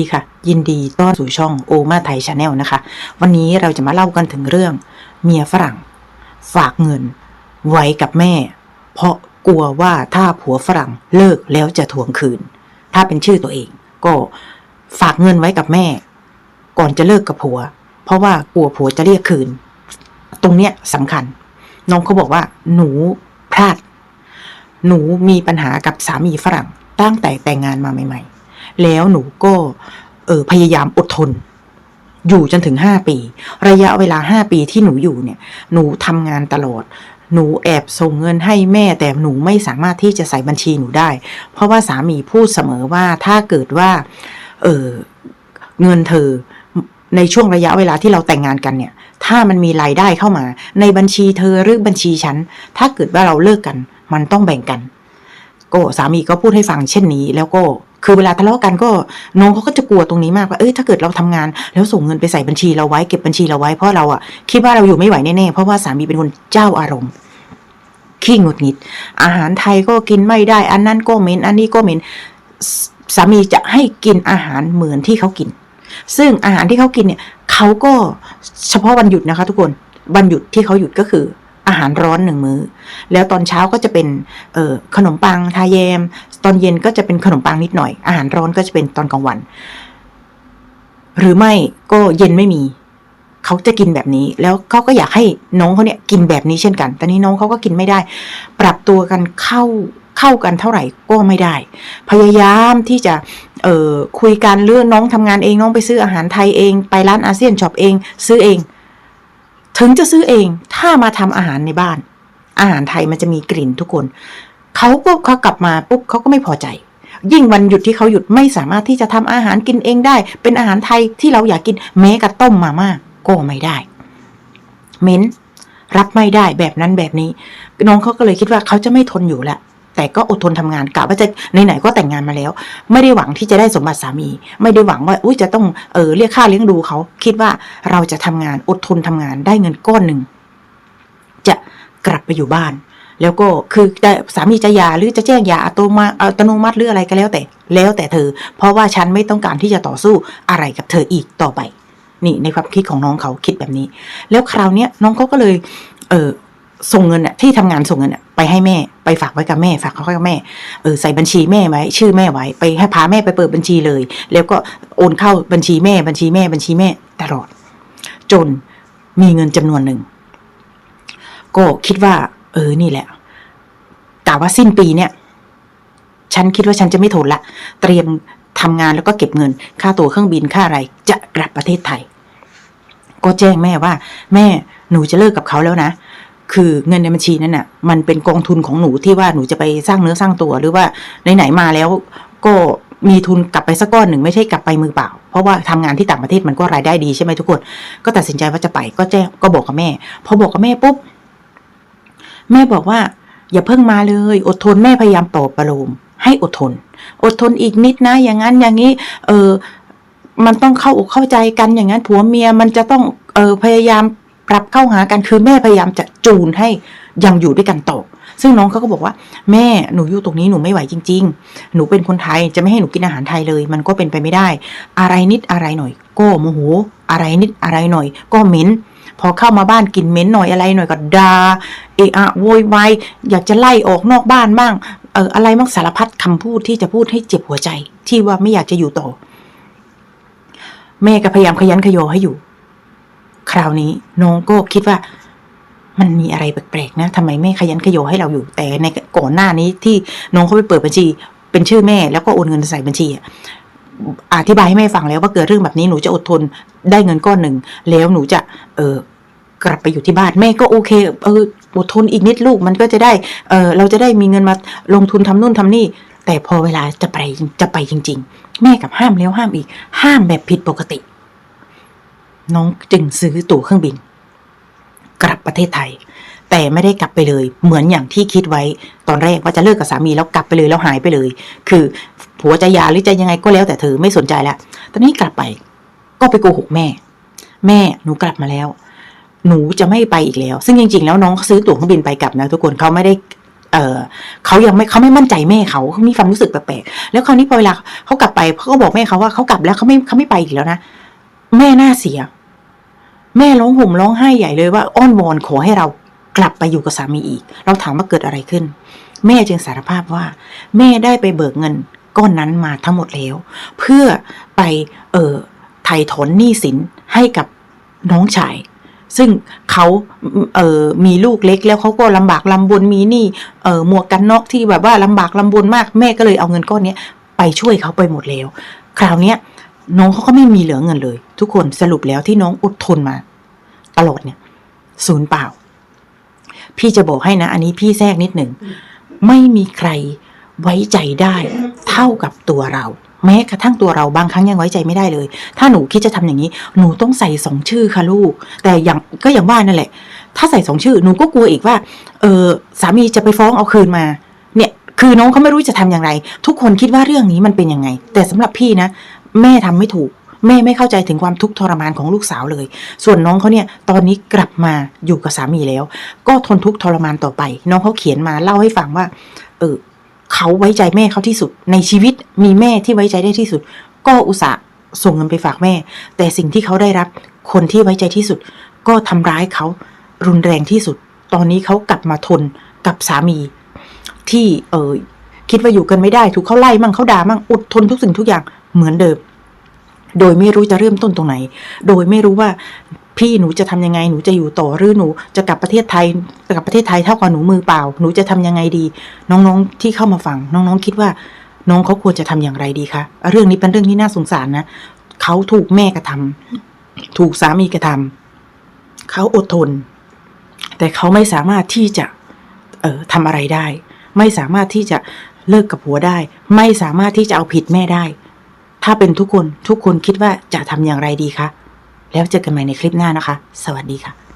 ดีค่ะยินดีต้อนสู่ช่องโอมาไทยชาแนลนะคะ วันนี้เราจะมาเล่ากันถึงเรื่อง เมียฝรั่ง ฝากเงิน ไว้กับแม่ เพราะกลัวว่าถ้าผัวฝรั่งเลิกแล้วจะทวงคืน ถ้าเป็นชื่อตัวเองก็ฝากเงินไว้กับแม่ ก่อนจะเลิกกับผัว เพราะว่ากลัวผัวจะเรียกคืน ตรงเนี้ยสำคัญ น้องเขาบอกว่า หนูพลาด หนูมีปัญหากับสามีฝรั่งตั้งแต่แต่งงานมาใหม่ๆ แล้วหนูก็เออพยายามอดทน อยู่จนถึงห้าปี ระยะเวลาห้าปีที่หนูอยู่เนี่ย หนูทำงานตลอด หนูแอบส่งเงินให้แม่แต่หนูไม่สามารถที่จะใส่บัญชีหนูได้ เพราะว่าสามีพูดเสมอว่าถ้าเกิดว่า เออเงินเธอในช่วงระยะเวลาที่เราแต่งงานกันเนี่ย ถ้ามันมีรายได้เข้ามา ในบัญชีเธอหรือบัญชีฉัน ถ้าเกิดว่าเราเลิกกัน มันต้องแบ่งกัน ก็สามีก็พูดให้ฟังเช่นนี้ แล้วก็ คือเวลาทะเลาะกันก็น้องเขาก็จะกลัวตรงนี้มากว่าเอ้ยถ้าเกิดเราทำงาน แล้วส่งเงินไปใส่บัญชีเราไว้เก็บบัญชีเราไว้เพราะเราอะคิดว่าเราอยู่ไม่ไหวแน่ๆเพราะว่าสามีเป็นคนเจ้าอารมณ์ขี้หงุดหงิด อาหารไทยก็กินไม่ได้ อันนั้นก็เหม็นอันนี้ก็เหม็นสสามีจะให้กินอาหารเหมือนที่เขากิน ซึ่งอาหารที่เขากินเนี่ยเขาก็เฉพาะวันหยุดนะคะ ทุกคนวันหยุดที่เขาหยุดก็คือ อาหารร้อนหนึ่งมื้อ แล้วตอนเช้าก็จะเป็นเออขนมปังทาแยม ตอนเย็นก็จะเป็นขนมปังนิดหน่อย อาหารร้อนก็จะเป็นตอนกลางวัน หรือไม่ก็เย็นไม่มีเขาจะกินแบบนี้ แล้วเขาก็อยากให้น้องเขาเนี่ยกินแบบนี้เช่นกัน แต่นี้น้องเขาก็กินไม่ได้ ปรับตัวกันเข้าเข้ากันเท่าไหร่ก็ไม่ได้ พยายามที่จะเอ่อคุยกันเรื่องน้องทำงานเองน้องไปซื้ออาหารไทยเอง ไปร้านอาเซียนช็อปเอง ซื้อเอง ถึงจะซื้อเองถ้ามาทำอาหารในบ้าน อาหารไทยมันจะมีกลิ่นทุกคนเขาก็เขากลับมาปุ๊บเขาก็ไม่พอใจ ยิ่งวันหยุดที่เขาหยุดไม่สามารถที่จะทำอาหารกินเองได้ เป็นอาหารไทยที่เราอยากกินแม้กระต้มมาม่าก็ไม่ได้เม้นรับไม่ได้แบบนั้นแบบนี้ น้องเขาก็เลยคิดว่าเขาจะไม่ทนอยู่แล้ว แต่ก็อดทนทำงานกะว่าจะไหนๆก็แต่งงานมาแล้ว ไม่ได้หวังที่จะได้สมบัติสามี ไม่ได้หวังว่าอุ้ยจะต้องเออเรียกค่าเลี้ยงดูเขา คิดว่าเราจะทำงานอดทนทำงานได้เงินก้อนหนึ่งจะกลับไปอยู่บ้าน แล้วก็คือสามีจะยาหรือจะแจ้งยาอัตโนมัติอัตโนมัติหรืออะไรก็แล้วแต่ แล้วแต่เธอ เพราะว่าฉันไม่ต้องการที่จะต่อสู้อะไรกับเธออีกต่อไป นี่ในความคิดของน้องเขาคิดแบบนี้ แล้วคราวเนี้ยน้องเขาก็เลย เออ ส่งเงินอะที่ทำงานส่งเงินอะไปให้แม่ไปฝากไว้กับแม่ ฝากเขาไว้กับแม่เออใส่บัญชีแม่ไว้ชื่อแม่ไว้ ไปให้พาแม่ไปเปิดบัญชีเลย แล้วก็โอนเข้าบัญชีแม่บัญชีแม่บัญชีแม่ตลอด จนมีเงินจำนวนหนึ่ง ก็คิดว่า เออนี่แหละกะว่าสิ้นปีเนี่ย ฉันคิดว่าฉันจะไม่ทนละ เตรียมทำงานแล้วก็เก็บเงิน ค่าตั๋วเครื่องบินค่าอะไร จะกลับประเทศไทย ก็แจ้งแม่ว่า แม่หนูจะเลิกกับเขาแล้วนะ คือเงินในบัญชีนั้นน่ะ มันเป็นกองทุนของหนูที่ว่าหนูจะไปสร้างเนื้อสร้างตัวหรือว่าไหนๆมาแล้วก็มีทุนกลับไปสักก้อนหนึ่งไม่ใช่กลับไปมือเปล่า เพราะว่าทำงานที่ต่างประเทศมันก็รายได้ดีใช่ไหมทุกคน ก็ตัดสินใจว่าจะไปก็แจ้งก็บอกกับแม่ พอบอกกับแม่ปุ๊บ แม่บอกว่า อย่าเพิ่งมาเลย อดทนแม่พยายามปลอบประโลมให้อดทน อดทนอีกนิดนะ อย่างนั้นอย่างนี้ เออมันต้องเข้าอกเข้าใจกันอย่างนั้นผัวเมียมันจะต้องเออพยายาม ปรับเข้าหากันคือแม่พยายามจะจูนให้ยังอยู่ด้วยกันต่อซึ่งน้องเขาก็บอกว่า แม่หนูอยู่ตรงนี้หนูไม่ไหวจริง ๆ หนูเป็นคนไทยจะไม่ให้หนูกินอาหารไทยเลย มันก็เป็นไปไม่ได้ อะไรนิดอะไรหน่อย ก็โมโหอะไรนิดอะไรหน่อย ก็เหม็นพอเข้ามาบ้านกินเหม็นหน่อยอะไรหน่อยก็ดาเอะอะโวยวายอยากจะไล่ออกนอกบ้านบ้างเอออะไรบ้างสารพัดคำพูดที่จะพูดให้เจ็บหัวใจ ที่ว่าไม่อยากจะอยู่ต่อ แม่ก็พยายามขยันขยอให้อยู่ คราวนี้น้องก็คิดว่า มันมีอะไรแปลกๆนะทำไมแม่ขยันขยอให้เราอยู่แต่ในก่อนหน้านี้ที่น้องเขาไปเปิดบัญชี เป็นชื่อแม่แล้วก็โอนเงินใส่บัญชีอะอธิบายให้แม่ฟังแล้วว่าเกิดเรื่องแบบนี้หนูจะอดทนได้เงินก้อนหนึ่ง แล้วหนูจะ เออกลับไปอยู่ที่บ้านแม่ก็โอเคเอออดทนอีกนิดลูกมันก็จะได้เออเราจะได้มีเงินมาลงทุนทำนู่นทำนี่ แต่พอเวลาจะไปจะไปจริง ๆ แม่กับห้ามแล้วห้ามอีก ห้ามแบบผิดปกติ น้องจึงซื้อตั๋วเครื่องบิน กลับประเทศไทย แต่ไม่ได้กลับไปเลย เหมือนอย่างที่คิดไว้ ตอนแรกว่าจะเลิกกับสามีแล้วกลับไปเลยแล้วหายไปเลย คือผัวจะยาหรือจะยังไงก็แล้วแต่เธอไม่สนใจแล้วตอนนี้กลับไป ก็ไปโกหกแม่ แม่หนูกลับมาแล้ว หนูจะไม่ไปอีกแล้ว ซึ่งจริง ๆ แล้วน้องซื้อตั๋วเครื่องบินไปกลับนะทุกคนเขาไม่ได้เออเขายังไม่เขาไม่มั่นใจแม่เขาเขามีความรู้สึกแปลกๆแล้วคราวนี้พอเวลาเขากลับไปเขาก็บอกแม่เขาว่าเขากลับแล้วเขาไม่เขาไม่ไปอีกแล้วนะ แม่น่าเสีย แม่ร้องห่มร้องไห้ใหญ่เลยว่า อ้อนวอนขอให้เรากลับไปอยู่กับสามีอีก เราถามว่าเกิดอะไรขึ้น แม่จึงสารภาพว่า แม่ได้ไปเบิกเงินก้อนนั้นมาทั้งหมดแล้ว เพื่อไปเอ่อไถ่ถอนหนี้สินให้กับน้องชาย ซึ่งเขาเอ่อมีลูกเล็กแล้วเขาก็ลำบากลำบนมีหนี้เอ่อหมวกกันน็อกที่แบบว่าลำบากลำบนมาก แม่ก็เลยเอาเงินก้อนนี้ไปช่วยเขาไปหมดแล้ว คราวเนี้ย น้องเขาก็ไม่มีเหลือเงินเลย ทุกคนสรุปแล้วที่น้องอดทนมา ตลอดเนี่ยศูนย์เปล่า พี่จะบอกให้นะ อันนี้พี่แทรกนิดหนึ่ง ไม่มีใครไว้ใจได้เท่ากับตัวเรา แม้กระทั่งตัวเราบางครั้งยังไว้ใจไม่ได้เลย ถ้าหนูคิดจะทำอย่างนี้ หนูต้องใส่สองชื่อค่ะลูก แต่อย่างก็อย่างว่านั่นแหละ ถ้าใส่สองชื่อหนูก็กลัวอีกว่า เออสามีจะไปฟ้องเอาคืนมา เนี่ย คือน้องเขาไม่รู้จะทำอย่างไร ทุกคนคิดว่าเรื่องนี้มันเป็นยังไง แต่สำหรับพี่นะ แม่ทำไม่ถูก แม่ไม่เข้าใจถึงความทุกข์ทรมานของลูกสาวเลย ส่วนน้องเขาเนี่ยตอนนี้กลับมาอยู่กับสามีแล้ว ก็ทนทุกข์ทรมานต่อไป น้องเขาเขียนมาเล่าให้ฟังว่า เออเขาไว้ใจแม่เขาที่สุด ในชีวิตมีแม่ที่ไว้ใจได้ที่สุด ก็อุตส่าห์ส่งเงินไปฝากแม่ แต่สิ่งที่เขาได้รับ คนที่ไว้ใจที่สุด ก็ทำร้ายเขารุนแรงที่สุด ตอนนี้เขากลับมาทนกับสามี ที่เออคิดว่าอยู่กันไม่ได้ ถูกเขาไล่มั่งเขาด่ามั่งอดทนทุกสิ่งทุกอย่าง เหมือนเดิม โดยไม่รู้จะเริ่มต้นตรงไหน โดยไม่รู้ว่าพี่หนูจะทำยังไงหนูจะอยู่ต่อหรือหนูจะกลับประเทศไทยจะกลับประเทศไทยเท่ากับหนูมือเปล่า หนูจะทำยังไงดี น้องๆที่เข้ามาฟัง น้องๆคิดว่า น้องเขาควรจะทำอย่างไรดีคะเรื่องนี้เป็นเรื่องที่น่าสงสารนะเขาถูกแม่กระทำถูกสามีกระทำเขาอดทน แต่เขาไม่สามารถที่จะ เอ่อทำอะไรได้ ไม่สามารถที่จะเลิกกับผัวได้ ไม่สามารถที่จะเอาผิดแม่ได้ ถ้าเป็นทุกคนทุกคนคิดว่าจะทำอย่างไรดีคะ แล้วเจอกันใหม่ในคลิปหน้านะคะ สวัสดีค่ะ